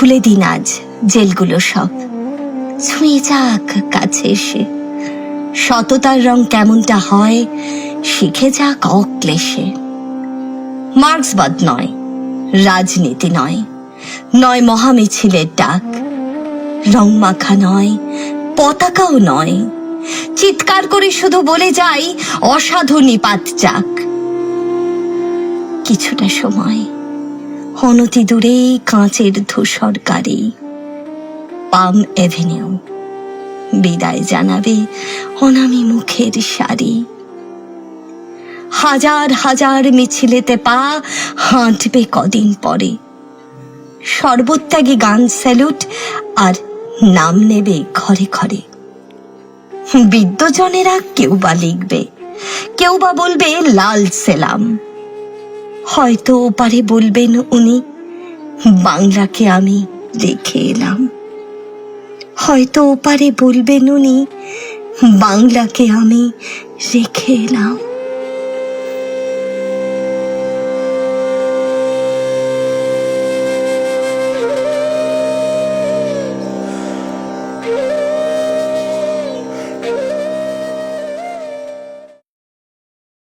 খুলে দিন আজ জেলগুলো সব। ছুঁয়ে যাক কাছে এসে। সততার রং কেমনটা হয়, শিখে যাক অক্লেশে। মার্ক্সবাদ নয়, রাজনীতি নয় নয় মহামিছিলের ডাক। রং মাখা নয়, পতাকাও নয়, চিৎকার করে শুধু বলে যাই, অসাধু নিপাত যাক। কিছুটা সময় অনতি দূরে কাঁচের ধূসর গাড়ি। Palm avenue. বিদায় জানাবে অনামি মুখের শাড়ি। হাজার হাজার মিছিলেতে পা হাঁটবে কদিন পরে। সর্বত্যাগী গান স্যালুট আর নাম নেবে ঘরে ঘরে। বিদ্যজনেরা কেউ বা লিখবে, কেউ বা বলবে লাল সেলাম। হয়তো ওপারে বলবেন উনি, বাংলাকে আমি দেখে এলাম। হয়তো ওপারে বলবেন উনি, বাংলাকে আমি রেখে এলাম।